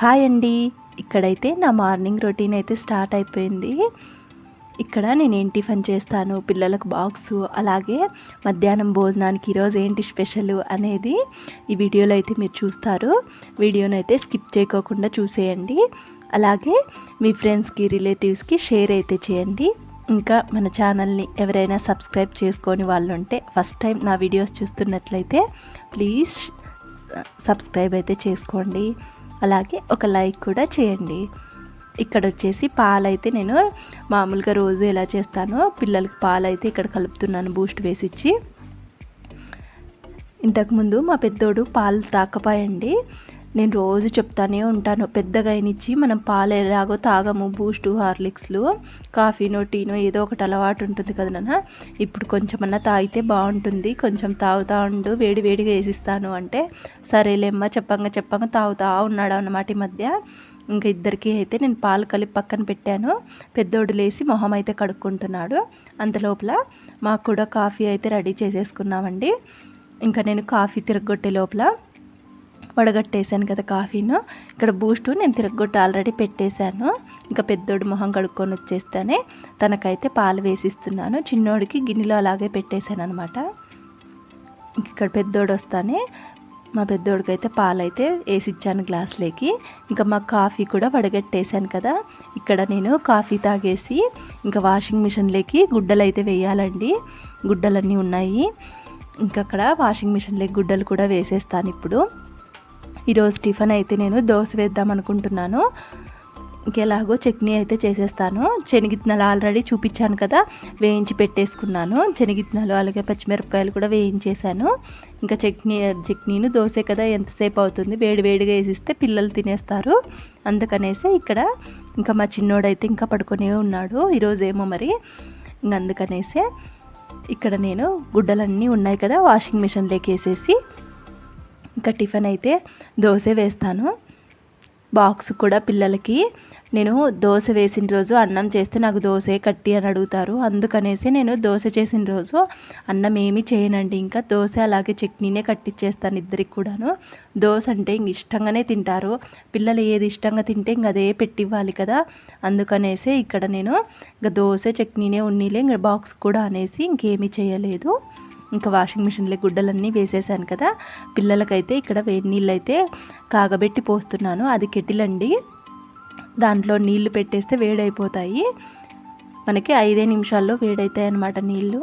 Hi అండి. ఇక్కడైతే నా మార్నింగ్ రొటీన్ అయితే స్టార్ట్ అయిపోయింది. ఇక్కడ నేను ఏం టిఫిన్ చేస్తాను పిల్లలకు బాక్స్ అలాగే మధ్యాహ్నం భోజనానికి ఈరోజు ఏంటి స్పెషల్ అనేది ఈ వీడియోలో అయితే మీరు చూస్తారు. వీడియోని అయితే స్కిప్ చేయకోకుండా చూసేయండి. అలాగే మీ ఫ్రెండ్స్కి రిలేటివ్స్కి షేర్ అయితే చేయండి. ఇంకా మన ఛానల్ని ఎవరైనా సబ్స్క్రైబ్ చేసుకొని వాళ్ళు ఉంటే ఫస్ట్ టైం నా వీడియోస్ చూస్తున్నట్లయితే ప్లీజ్ సబ్స్క్రైబ్ అయితే చేసుకోండి. అలాగే ఒక లైక్ కూడా చేయండి. ఇక్కడ వచ్చేసి పాలైతే నేను మామూలుగా రోజు ఎలా చేస్తానో పిల్లలకి పాలైతే ఇక్కడ కలుపుతున్నాను బూస్ట్ వేసి ఇచ్చి ఇంతకుముందు మా పెద్దోడు పాలు తాకపోయండి. నేను రోజు చెప్తానే ఉంటాను. పెద్దగా అయినిచ్చి మనం పాలు ఎలాగో తాగము బూస్టు హార్లిక్స్లు కాఫీనో టీనో ఏదో ఒకటి అలవాటు ఉంటుంది కదా నాన్న. ఇప్పుడు కొంచెమన్నా తాగితే బాగుంటుంది. కొంచెం తాగుతా ఉండు వేడి వేడిగా వేసిస్తాను అంటే సరేలేమ్మా చెప్పంగా చెప్పంగా తాగుతా ఉన్నాడు అన్నమాట ఈ మధ్య. ఇంకా ఇద్దరికీ అయితే నేను పాలు కలిపి పక్కన పెట్టాను. పెద్దోడు లేసి మొహం అయితే కడుక్కుంటున్నాడు. అంతలోపల మాకు కూడా కాఫీ అయితే రెడీ చేసేసుకున్నామండి. ఇంకా నేను కాఫీ తిరగొట్టే లోపల వడగట్టేశాను కదా కాఫీను. ఇక్కడ బూస్టు నేను తిరగొట్టి ఆల్రెడీ పెట్టేశాను. ఇంకా పెద్దోడు మొహం కడుక్కొని వచ్చేస్తేనే. తనకైతే పాలు వేసిస్తున్నాను. చిన్నోడికి గిన్నెలో అలాగే పెట్టేశాను అనమాట ఇక్కడ పెద్దోడు వస్తానే. మా పెద్దోడికి అయితే పాలైతే వేసిచ్చాను వేసి ఇచ్చాను గ్లాస్లోకి. ఇంకా మా కాఫీ కూడా వడగట్టేశాను కదా. ఇక్కడ నేను కాఫీ తాగేసి ఇంకా వాషింగ్ మిషన్లోకి గుడ్డలు అయితే వేయాలండి. గుడ్డలన్నీ ఉన్నాయి. ఇంకా అక్కడ వాషింగ్ మిషన్లోకి గుడ్డలు కూడా వేసేస్తాను ఇప్పుడు. ఈరోజు టిఫిన్ అయితే నేను దోశ వేద్దాం అనుకుంటున్నాను. ఇంకెలాగో చట్నీ అయితే చేసేస్తాను. శనగిత్తనాలు ఆల్రెడీ చూపించాను కదా వేయించి పెట్టేసుకున్నాను. శనగిత్తనాలు అలాగే పచ్చిమిరపకాయలు కూడా వేయించేసాను ఇంకా చట్నీ చట్నీను దోశ కదా ఎంతసేపు అవుతుంది? వేడి వేడిగా వేసిస్తే పిల్లలు తినేస్తారు. అందుకనేసి ఇక్కడ ఇంకా మా చిన్నోడైతే ఇంకా పడుకొనే ఉన్నాడు. ఈరోజు ఏమో మరి. ఇంక అందుకనేసే ఇక్కడ నేను గుడ్డలన్నీ ఉన్నాయి కదా వాషింగ్ మిషన్లోకి వేసేసి ఇంకా టిఫిన్ అయితే దోశ వేస్తాను. బాక్స్ కూడా పిల్లలకి. నేను దోశ వేసిన రోజు అన్నం చేస్తే నాకు దోశ కట్టి అని అడుగుతారు. అందుకనేసి నేను దోశ చేసిన రోజు అన్నం ఏమీ చేయనండి. ఇంకా దోశ అలాగే చట్నీనే కట్టిచ్చేస్తాను ఇద్దరికి కూడాను. దోశ అంటే ఇంక ఇష్టంగానే తింటారు. పిల్లలు ఏది ఇష్టంగా తింటే ఇంక అదే పెట్టివ్వాలి కదా. అందుకనేసి ఇక్కడ నేను ఇంకా దోశ చట్నీనే ఉన్నీలే. ఇంకా బాక్స్ కూడా అనేసి ఇంకేమీ చేయలేదు. ఇంకా వాషింగ్ మిషన్లో గుడ్డలన్నీ వేసేసాను కదా. పిల్లలకైతే ఇక్కడ వేడి నీళ్ళు అయితే కాగబెట్టి పోస్తున్నాను. అది కెటిలండి. దాంట్లో నీళ్ళు పెట్టేస్తే వేడైపోతాయి. మనకి ఐదే నిమిషాల్లో వేడవుతాయి అన్నమాట నీళ్ళు.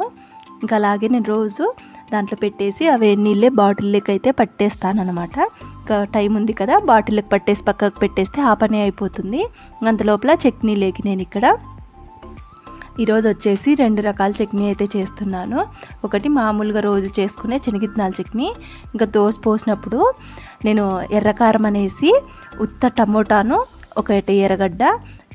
ఇంకా అలాగే నేను రోజు దాంట్లో పెట్టేసి ఆ వేడి నీళ్ళే బాటిల్లోకి అయితే పట్టేస్తాను అనమాట ఇంకా టైం ఉంది కదా బాటిల్కి పట్టేసి పక్కకు పెట్టేస్తే ఆ పని అయిపోతుంది. అంత లోపల చట్నీలోకి నేను ఇక్కడ ఈరోజు వచ్చేసి రెండు రకాల చట్నీ అయితే చేస్తున్నాను. ఒకటి మామూలుగా రోజు చేసుకునే శనగిత్తనాల చట్నీ ఇంకా దోశ పోసినప్పుడు నేను ఎర్రకారం అనేసి ఉత్త టమోటాను ఒకటి ఎర్రగడ్డ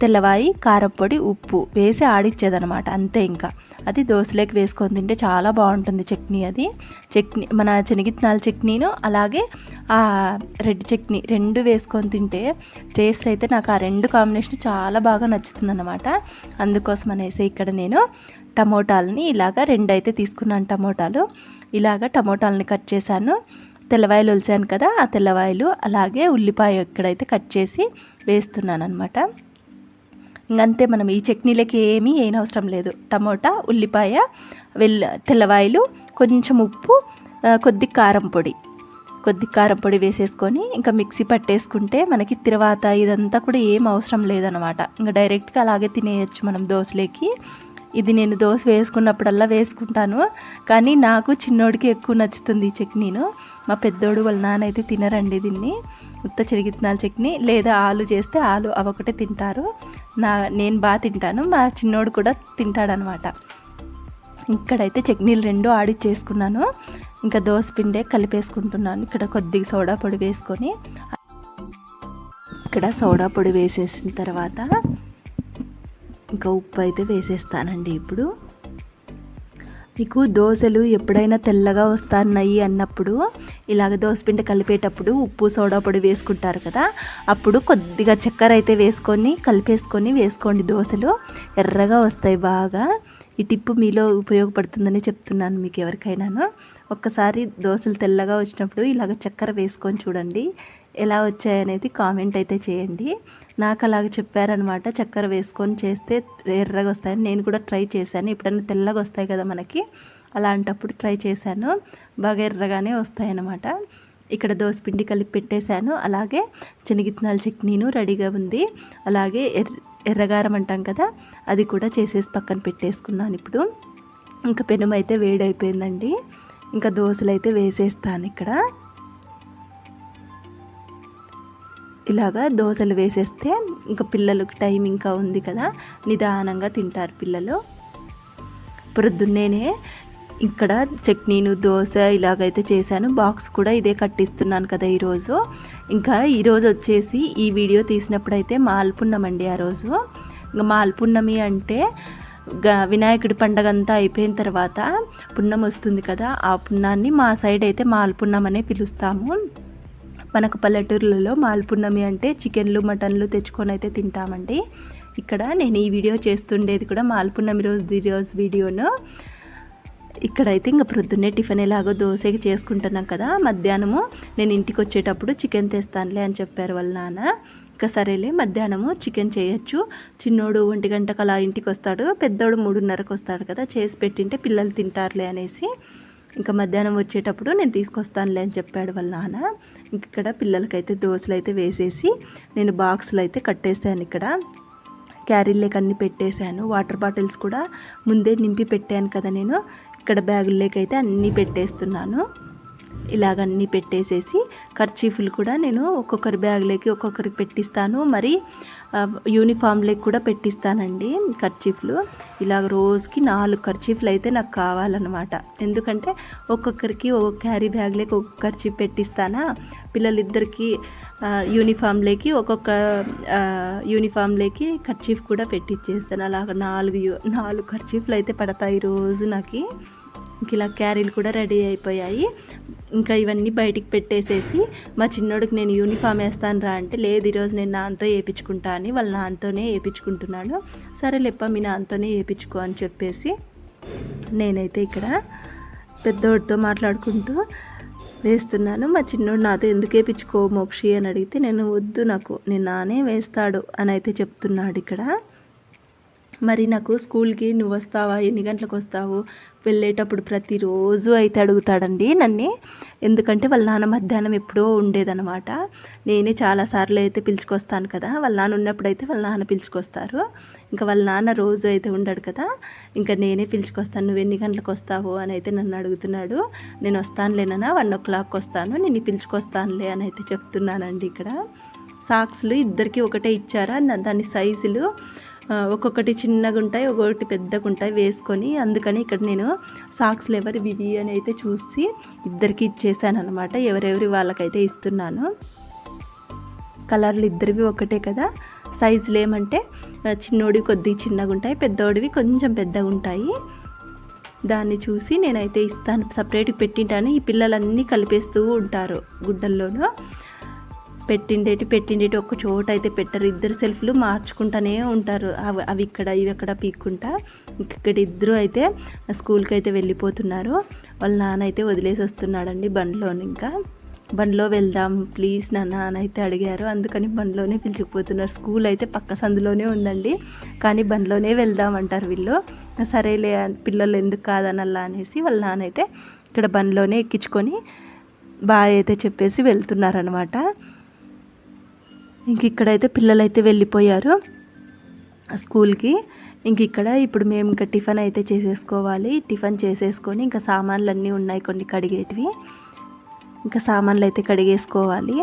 తెల్లవాయి కారంపొడి ఉప్పు వేసి ఆడిచ్చేదనమాట అంతే ఇంకా. అది దోశలోకి వేసుకొని తింటే చాలా బాగుంటుంది చట్నీ అది. చట్నీ మన శనగిత్తనాల చట్నీను అలాగే ఆ రెడ్ చట్నీ రెండు వేసుకొని తింటే టేస్ట్ అయితే నాకు ఆ రెండు కాంబినేషన్ చాలా బాగా నచ్చుతుంది అనమాట అందుకోసం అనేసి ఇక్కడ నేను టమోటాలని ఇలాగ రెండు అయితే తీసుకున్నాను టమోటాలు. ఇలాగ టమోటాలని కట్ చేశాను. తెల్లవాయలు ఒలిచాను కదా ఆ తెల్లవాయలు అలాగే ఉల్లిపాయ ఇక్కడైతే కట్ చేసి వేస్తున్నాను అనమాట ఇంకంతే మనం ఈ చట్నీలకి ఏమీ అవసరం లేదు. టమోటా ఉల్లిపాయ వెల్ తెల్లవాయలు కొంచెం ఉప్పు కొద్ది కారం పొడి. కొద్ది కారం పొడి వేసేసుకొని ఇంకా మిక్సీ పట్టేసుకుంటే మనకి తర్వాత ఇదంతా కూడా ఏం అవసరం లేదనమాట. ఇంకా డైరెక్ట్గా అలాగే తినేయచ్చు మనం దోశలోకి. ఇది నేను దోశ వేసుకున్నప్పుడల్లా వేసుకుంటాను. కానీ నాకు చిన్నోడికి ఎక్కువ నచ్చుతుంది ఈ చట్నీను. మా పెద్దోడు వాళ్ళ నాన్న అయితే తినరండి దీన్ని. ఉత్త చెరిగిత్తనాల చట్నీ లేదా ఆలు చేస్తే ఆలు అవొకటే తింటారు. నా నేను బాగా తింటాను. మా చిన్నోడు కూడా తింటాడనమాట. ఇక్కడైతే చట్నీలు రెండు ఆడి చేసుకున్నాను. ఇంకా దోశ పిండే కలిపేసుకుంటున్నాను. ఇక్కడ కొద్దిగా సోడా పొడి వేసుకొని. ఇక్కడ సోడా పొడి వేసేసిన తర్వాత ఇంకా ఉప్పు అయితే వేసేస్తానండి ఇప్పుడు. మీకు దోశలు ఎప్పుడైనా తెల్లగా వస్తున్నాయి అన్నప్పుడు ఇలాగ దోశపిండి కలిపేటప్పుడు ఉప్పు సోడా పొడి వేసుకుంటారు కదా అప్పుడు కొద్దిగా చక్కెర అయితే వేసుకొని కలిపేసుకొని వేసుకోండి దోశలు. ఎర్రగా వస్తాయి బాగా. ఈ టిప్పు మీలో ఉపయోగపడుతుందని చెప్తున్నాను మీకు ఎవరికైనాను. ఒక్కసారి దోశలు తెల్లగా వచ్చినప్పుడు ఇలాగ చక్కెర వేసుకొని చూడండి. ఎలా వచ్చాయనేది కామెంట్ అయితే చేయండి. నాకు అలాగ చెప్పారనమాట చక్కెర వేసుకొని చేస్తే ఎర్రగా వస్తాయని. నేను కూడా ట్రై చేశాను. ఎప్పుడైనా తెల్లగా వస్తాయి కదా మనకి అలాంటప్పుడు ట్రై చేశాను. బాగా ఎర్రగానే వస్తాయన్నమాట. ఇక్కడ దోసపిండి కలిపి పెట్టేశాను. అలాగే శనగిత్తనాల చట్నీను రెడీగా ఉంది. అలాగే ఎర్ర ఎర్రగారం అంటాం కదా అది కూడా చేసేసి పక్కన పెట్టేసుకున్నాను ఇప్పుడు. ఇంకా పెనుమైతే అయితే వేడైపోయిందండి. ఇంకా దోశలు అయితే వేసేస్తాను ఇక్కడ. ఇలాగా దోశలు వేసేస్తే ఇంకా పిల్లలకి టైం ఇంకా ఉంది కదా నిదానంగా తింటారు పిల్లలు. ప్రొద్దున్నేనే ఇక్కడ చట్నీను దోశ ఇలాగైతే చేశాను. బాక్స్ కూడా ఇదే కట్టిస్తున్నాను కదా ఈరోజు. ఇంకా ఈరోజు వచ్చేసి ఈ వీడియో తీసినప్పుడైతే మాల్పున్నమండి ఆ రోజు. ఇంకా మాల్పున్నమి అంటే వినాయకుడి పండగ అంతా అయిపోయిన తర్వాత పున్నం వస్తుంది కదా ఆ పున్నాన్ని మా సైడ్ అయితే మాల్పున్నం అనే పిలుస్తాము. మనకు పల్లెటూర్లలో మాల్పున్నమి అంటే చికెన్లు మటన్లు తెచ్చుకొని అయితే తింటామండి. ఇక్కడ నేను ఈ వీడియో చేస్తుండేది కూడా మాల్పున్నమి రోజు రోజు వీడియోను. ఇక్కడైతే ఇంకా ప్రొద్దున్నే టిఫిన్ ఎలాగో దోశకి చేసుకుంటున్నాం కదా మధ్యాహ్నము నేను ఇంటికి వచ్చేటప్పుడు చికెన్ తెస్తానులే అని చెప్పారు వాళ్ళ నాన్న. ఇంకా సరేలే మధ్యాహ్నము చికెన్ చేయొచ్చు. చిన్నోడు ఒంటి గంటకు అలా ఇంటికి వస్తాడు పెద్దోడు మూడున్నరకు వస్తాడు కదా చేసి పెట్టింటే పిల్లలు తింటారులే అనేసి. ఇంకా మధ్యాహ్నం వచ్చేటప్పుడు నేను తీసుకొస్తానులే అని చెప్పాడు వాళ్ళ నాన్న. ఇక్కడ పిల్లలకైతే దోశలు అయితే వేసేసి నేను బాక్సులు అయితే కట్టేసాను ఇక్కడ. క్యారీల్లోకి అన్ని పెట్టేశాను. వాటర్ బాటిల్స్ కూడా ముందే నింపి పెట్టాను కదా నేను. ఇక్కడ బ్యాగుల్లోకి అయితే అన్నీ పెట్టేస్తున్నాను. ఇలాగన్నీ పెట్టేసేసి ఖర్చీఫులు కూడా నేను ఒక్కొక్కరి బ్యాగ్లోకి ఒక్కొక్కరికి పెట్టిస్తాను. మరి యూనిఫామ్లోకి కూడా పెట్టిస్తానండి ఖర్చీఫ్లు ఇలాగ రోజుకి నాలుగు ఖర్చీఫ్లు అయితే నాకు కావాలన్నమాట. ఎందుకంటే ఒక్కొక్కరికి ఒక క్యారీ బ్యాగ్లోకి ఒక్కొక్క ఖర్చీఫ్ పెట్టిస్తానా. పిల్లలిద్దరికి యూనిఫామ్లకి ఒక్కొక్క యూనిఫామ్లోకి ఖర్చీఫ్ కూడా పెట్టిచ్చేస్తాను. అలాగ నాలుగు నాలుగు ఖర్చీఫ్లు అయితే పడతాయి రోజు నాకు. ఇంక ఇలా క్యారీలు కూడా రెడీ అయిపోయాయి. ఇంకా ఇవన్నీ బయటికి పెట్టేసేసి మా చిన్నోడికి నేను యూనిఫామ్ వేస్తాను రా అంటే లేదు ఈరోజు నేను నాన్నతో వేయించుకుంటా అని వాళ్ళ నాన్నతోనే వేయించుకుంటున్నాను సరే లేప్ప మీ నాన్నతోనే వేయించుకో అని చెప్పేసి నేనైతే ఇక్కడ పెద్దోడితో మాట్లాడుకుంటూ వేస్తున్నాను. మా చిన్నోడు నాతో ఎందుకు వేయించుకో మోక్షి అని అడిగితే నేను వద్దు నాకు నేను నానే వేస్తాడు అని అయితే చెప్తున్నాడు ఇక్కడ. మరి నాకు స్కూల్కి నువ్వు వస్తావా? ఎన్ని గంటలకు వస్తావు? వెళ్ళేటప్పుడు ప్రతిరోజు అయితే అడుగుతాడండి నన్ను. ఎందుకంటే వాళ్ళ నాన్న మధ్యాహ్నం ఎప్పుడో ఉండేదనమాట నేనే చాలాసార్లు అయితే పిలుచుకొస్తాను కదా. వాళ్ళ నాన్న ఉన్నప్పుడు అయితే వాళ్ళ నాన్న పిలుచుకొస్తారు. ఇంకా వాళ్ళ నాన్న రోజు అయితే ఉండడు కదా. ఇంకా నేనే పిలుచుకొస్తాను. నువ్వు ఎన్ని గంటలకు వస్తావు? అని అయితే నన్ను అడుగుతున్నాడు. నేను వస్తానులేనా వన్ ఓ క్లాక్ వస్తాను. నేను పిలుచుకొస్తానులే అని అయితే చెప్తున్నానండి ఇక్కడ. సాక్స్లు ఇద్దరికి ఒకటే ఇచ్చారా? దాని సైజులు ఒక్కొక్కటి చిన్నగా ఉంటాయి ఒక్కొక్కటి పెద్దగా ఉంటాయి వేసుకొని అందుకని ఇక్కడ నేను సాక్స్లు ఎవరి వివి అని అయితే చూసి ఇద్దరికి ఇచ్చేసాను అనమాట ఎవరెవరి వాళ్ళకైతే ఇస్తున్నాను. కలర్లు ఇద్దరివి ఒకటే కదా. సైజులు ఏమంటే చిన్నోడివి కొద్దిగా చిన్నగా ఉంటాయి పెద్దోడివి కొంచెం పెద్దగా ఉంటాయి. దాన్ని చూసి నేనైతే ఇస్తాను. సపరేట్గా పెట్టింటాను. ఈ పిల్లలన్నీ కలిపేస్తూ ఉంటారు గుడ్డల్లోనూ. పెట్టిండేటి పెట్టిండేటి ఒక చోట అయితే పెట్టరు. ఇద్దరు సెల్ఫ్లు మార్చుకుంటూనే ఉంటారు. అవి అవి ఇక్కడ ఇవి అక్కడ పీక్కుంటా ఇక్కడ ఇద్దరు అయితే స్కూల్కి అయితే వెళ్ళిపోతున్నారు. వాళ్ళ నాన్న అయితే వదిలేసి వస్తున్నాడండి బండిలోని ఇంకా. బండిలో వెళ్దాం ప్లీజ్ నాన్న అని అయితే అడిగారు. అందుకని బండిలోనే పిలిచిపోతున్నారు. స్కూల్ అయితే పక్క సందులోనే ఉందండి. కానీ బండిలోనే వెళ్దాం అంటారు వీళ్ళు. సరేలే పిల్లలు ఎందుకు కాదనల్లా అనేసి వాళ్ళ నాన్న అయితే ఇక్కడ బండిలోనే ఎక్కించుకొని బాయ్ అయితే చెప్పేసి వెళ్తున్నారనమాట. ఇంక ఇక్కడైతే పిల్లలు అయితే వెళ్ళిపోయారు స్కూల్కి. ఇంక ఇక్కడ ఇప్పుడు మేము ఇంకా టిఫిన్ అయితే చేసేసుకోవాలి. టిఫిన్ చేసేసుకొని ఇంకా సామాన్లు అన్నీ ఉన్నాయి కొన్ని కడిగేటివి. ఇంకా సామాన్లు అయితే కడిగేసుకోవాలి.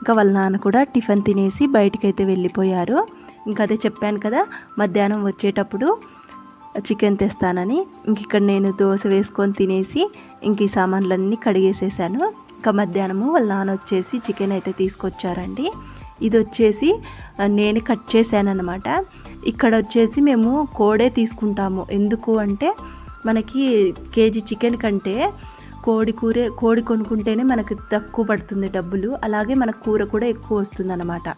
ఇంకా వాళ్ళ నాన్న కూడా టిఫిన్ తినేసి బయటికి అయితే వెళ్ళిపోయారు. ఇంకా అదే చెప్పాను కదా మధ్యాహ్నం వచ్చేటప్పుడు చికెన్ తెస్తానని. ఇంక ఇక్కడ నేను దోశ వేసుకొని తినేసి ఇంక ఈ సామాన్లన్నీ కడిగేసేసాను. ఇంకా మధ్యాహ్నము వాళ్ళ నాన్న వచ్చేసి చికెన్ అయితే తీసుకొచ్చారండి. ఇది వచ్చేసి నేను కట్ చేశాను అనమాట ఇక్కడ వచ్చేసి మేము కోడే తీసుకుంటాము. ఎందుకు అంటే మనకి కేజీ చికెన్ కంటే కోడి కూర కోడి కొనుక్కుంటేనే మనకి తక్కువ పడుతుంది డబ్బులు. అలాగే మనకు కూర కూడా ఎక్కువ వస్తుంది అనమాట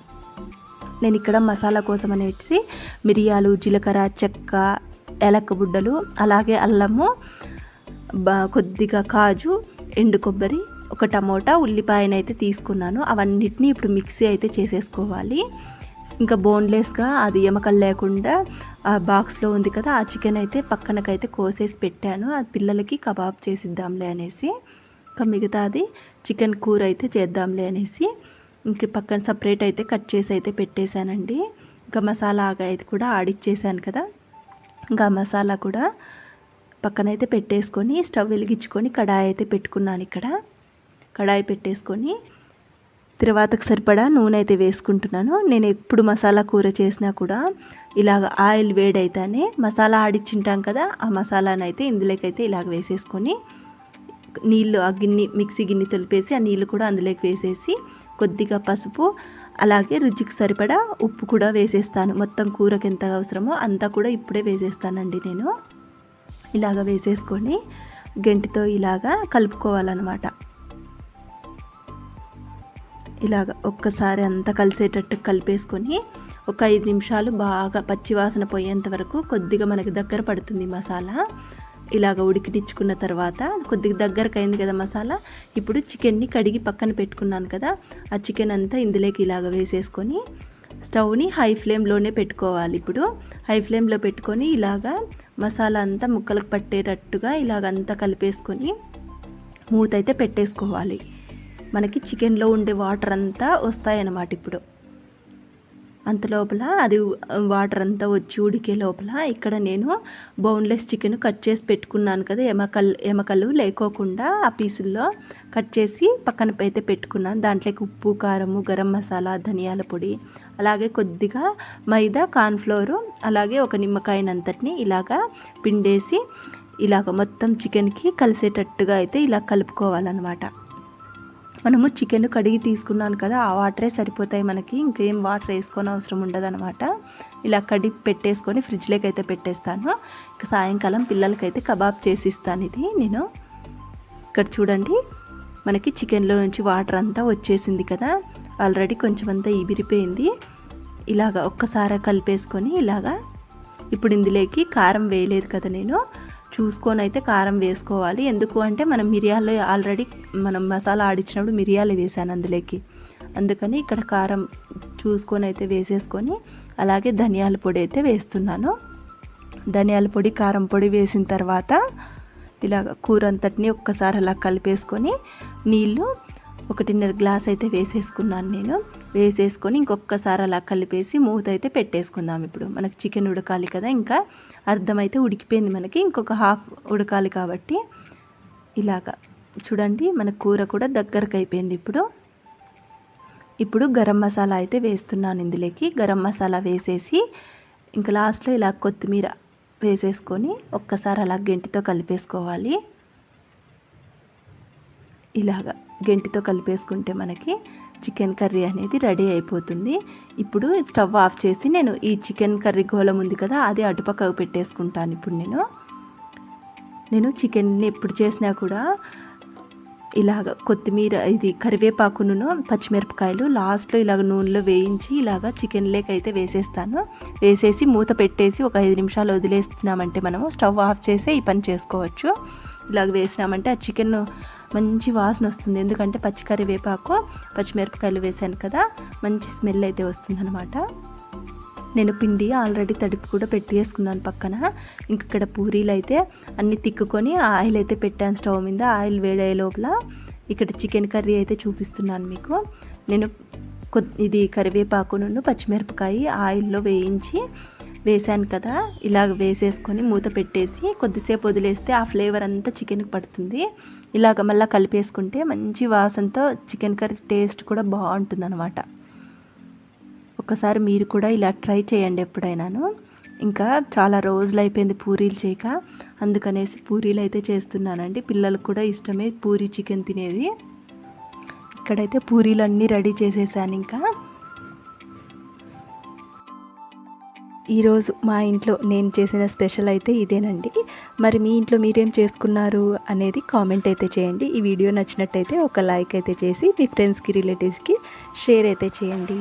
నేను ఇక్కడ మసాలా కోసం అనేసి మిరియాలు జీలకర్ర చెక్క ఎలక్క బుడ్డలు అలాగే అల్లము కొద్దిగా కాజు ఎండు కొబ్బరి ఒక టమోటా ఉల్లిపాయనైతే తీసుకున్నాను. అవన్నిటిని ఇప్పుడు మిక్సీ అయితే చేసేసుకోవాలి. ఇంకా బోన్లెస్గా అది ఎమకలు లేకుండా ఆ బాక్స్లో ఉంది కదా ఆ చికెన్ అయితే పక్కనకైతే కోసేసి పెట్టాను. అది పిల్లలకి కబాబ్ చేసిద్దాంలే అనేసి. ఇంకా మిగతాది చికెన్ కూర అయితే చేద్దాంలే అనేసి. ఇంక పక్కన సపరేట్ అయితే కట్ చేసి అయితే పెట్టేశానండి. ఇంకా మసాలా ఆగా అయితే కూడా ఆడిచ్చేసాను కదా. ఇంకా మసాలా కూడా పక్కనైతే పెట్టేసుకొని స్టవ్ వెలిగించుకొని కడాయి అయితే పెట్టుకున్నాను ఇక్కడ. కడాయి పెట్టేసుకొని తర్వాతకు సరిపడా నూనె అయితే వేసుకుంటున్నాను. నేను ఎప్పుడు మసాలా కూర చేసినా కూడా ఇలాగ ఆయిల్ వేడైతేనే మసాలా ఆడిచ్చింటాం కదా ఆ మసాలాను అయితే ఇందులోకైతే ఇలాగ వేసేసుకొని నీళ్ళు ఆ గిన్నె మిక్సీ గిన్నె తొలిపేసి ఆ నీళ్ళు కూడా అందులోకి వేసేసి కొద్దిగా పసుపు అలాగే రుచికి సరిపడా ఉప్పు కూడా వేసేస్తాను. మొత్తం కూరకు ఎంత అవసరమో అంతా కూడా ఇప్పుడే వేసేస్తానండి నేను. ఇలాగ వేసేసుకొని గంటితో ఇలాగా కలుపుకోవాలన్నమాట. ఇలాగ ఒక్కసారి అంతా కలిసేటట్టు కలిపేసుకొని ఒక ఐదు నిమిషాలు బాగా పచ్చివాసన పోయేంత వరకు కొద్దిగా మనకి దగ్గర పడుతుంది మసాలా. ఇలాగ ఉడికినిచ్చుకున్న తర్వాత కొద్దిగా దగ్గరకు అయింది కదా మసాలా. ఇప్పుడు చికెన్ని కడిగి పక్కన పెట్టుకున్నాను కదా ఆ చికెన్ అంతా ఇందులోకి ఇలాగ వేసేసుకొని స్టవ్ని హై ఫ్లేమ్లోనే పెట్టుకోవాలి ఇప్పుడు. హై ఫ్లేమ్లో పెట్టుకొని ఇలాగా మసాలా అంతా ముక్కలకు పట్టేటట్టుగా ఇలాగంతా కలిపేసుకొని మూత అయితే పెట్టేసుకోవాలి. మనకి చికెన్లో ఉండే వాటర్ అంతా వస్తాయన్నమాట ఇప్పుడు. అంత లోపల అది వాటర్ అంతా వచ్చి ఉడికే లోపల ఇక్కడ నేను బౌన్లెస్ చికెన్ కట్ చేసి పెట్టుకున్నాను కదా ఎమకల్ ఎమకలు లేకోకుండా ఆ పీసుల్లో కట్ చేసి పక్కన అయితే పెట్టుకున్నాను. దాంట్లోకి ఉప్పు కారము గరం మసాలా ధనియాల పొడి అలాగే కొద్దిగా మైదా కార్న్ఫ్లోరు అలాగే ఒక నిమ్మకాయనంతటిని ఇలాగా పిండేసి ఇలాగ మొత్తం చికెన్కి కలిసేటట్టుగా అయితే ఇలా కలుపుకోవాలన్నమాట. మనము చికెన్ కడిగి తీసుకున్నాను కదా ఆ వాటరే సరిపోతాయి మనకి. ఇంకేం వాటర్ వేసుకొని అవసరం ఉండదు అనమాట ఇలా కడిగి పెట్టేసుకొని ఫ్రిడ్జ్లోకి అయితే పెట్టేస్తాను. ఇక సాయంకాలం పిల్లలకైతే కబాబ్ చేసి ఇస్తాను ఇది నేను. ఇక్కడ చూడండి మనకి చికెన్లో నుంచి వాటర్ అంతా వచ్చేసింది కదా. ఆల్రెడీ కొంచెం అంతా ఇబిరిపోయింది ఇలాగా ఒక్కసారి కలిపేసుకొని ఇలాగా. ఇప్పుడు ఇందులోకి కారం వేయలేదు కదా నేను. చూసుకొని అయితే కారం వేసుకోవాలి. ఎందుకు అంటే మనం మిరియాలు ఆల్రెడీ మనం మసాలా ఆడిచ్చినప్పుడు మిరియాలు వేసాను అందులోకి. అందుకని ఇక్కడ కారం చూసుకొని అయితే వేసేసుకొని అలాగే ధనియాల పొడి అయితే వేస్తున్నాను. ధనియాల పొడి కారం పొడి వేసిన తర్వాత ఇలా కూర అంతటిని ఒక్కసారి అలా కలిపేసుకొని నీళ్ళు ఒకటిన్నర గ్లాస్ అయితే వేసేసుకున్నాను నేను. వేసేసుకొని ఇంకొకసారి అలా కలిపేసి మూత అయితే పెట్టేసుకుందాం ఇప్పుడు. మనకి చికెన్ ఉడకాలి కదా ఇంకా. అర్థమైతే ఉడికిపోయింది మనకి. ఇంకొక హాఫ్ ఉడకాలి కాబట్టి ఇలాగా. చూడండి మన కూర కూడా దగ్గరకు అయిపోయింది ఇప్పుడు. ఇప్పుడు గరం మసాలా అయితే వేస్తున్నాను ఇందులోకి. గరం మసాలా వేసేసి ఇంకా లాస్ట్లో ఇలా కొత్తిమీర వేసేసుకొని ఒక్కసారి అలా గెంటితో కలిపేసుకోవాలి. ఇలాగా గెంటితో కలిపేసుకుంటే మనకి చికెన్ కర్రీ అనేది రెడీ అయిపోతుంది. ఇప్పుడు స్టవ్ ఆఫ్ చేసి నేను ఈ చికెన్ కర్రీ గోళం ఉంది కదా అది అటుపక్కకు పెట్టేసుకుంటాను. ఇప్పుడు నేను నేను చికెన్ని ఎప్పుడు చేసినా కూడా ఇలాగ కొత్తిమీర ఇది కరివేపాకును పచ్చిమిరపకాయలు లాస్ట్లో ఇలాగ నూనెలో వేయించి ఇలాగ చికెన్ లేక్ అయితే వేసేస్తాను. వేసేసి మూత పెట్టేసి ఒక ఐదు నిమిషాలు వదిలేస్తున్నామంటే మనము స్టవ్ ఆఫ్ చేసే ఈ పని చేసుకోవచ్చు. ఇలాగ వేసినామంటే ఆ చికెన్ మంచి వాసన వస్తుంది. ఎందుకంటే పచ్చి కరివేపాకు పచ్చిమిరపకాయలు వేసాను కదా మంచి స్మెల్ అయితే వస్తుందన్నమాట. నేను పిండి ఆల్రెడీ తడిపి కూడా పెట్టేసుకున్నాను పక్కన. ఇంక ఇక్కడ పూరీలు అయితే అన్నీ తిక్కుకొని ఆయిల్ అయితే పెట్టాను స్టవ్ మీద ఆయిల్ వేడే లోపల ఇక్కడ చికెన్ కర్రీ అయితే చూపిస్తున్నాను మీకు. నేను ఇది కరివేపాకును పచ్చిమిరపకాయ ఆయిల్లో వేయించి వేసాను కదా ఇలాగ వేసేసుకొని మూత పెట్టేసి కొద్దిసేపు వదిలేస్తే ఆ ఫ్లేవర్ అంతా చికెన్కి పడుతుంది. ఇలాగ మళ్ళీ కలిపేసుకుంటే మంచి వాసనతో చికెన్ కర్రీ టేస్ట్ కూడా బాగుంటుంది ఒక్కసారి ఒకసారి మీరు కూడా ఇలా ట్రై చేయండి ఎప్పుడైనాను. ఇంకా చాలా రోజులు అయిపోయింది పూరీలు చేయక. అందుకనేసి పూరీలు అయితే చేస్తున్నానండి. పిల్లలకు కూడా ఇష్టమే పూరీ చికెన్ తినేది. ఇక్కడైతే పూరీలు అన్నీ రెడీ చేసేసాను ఇంకా. ఈరోజు మా ఇంట్లో నేను చేసిన స్పెషల్ అయితే ఇదేనండి. మరి మీ ఇంట్లో మీరేం చేసుకున్నారు అనేది కామెంట్ అయితే చేయండి. ఈ వీడియో నచ్చినట్టయితే ఒక లైక్ అయితే చేసి మీ ఫ్రెండ్స్కి రిలేటివ్స్కి షేర్ అయితే చేయండి.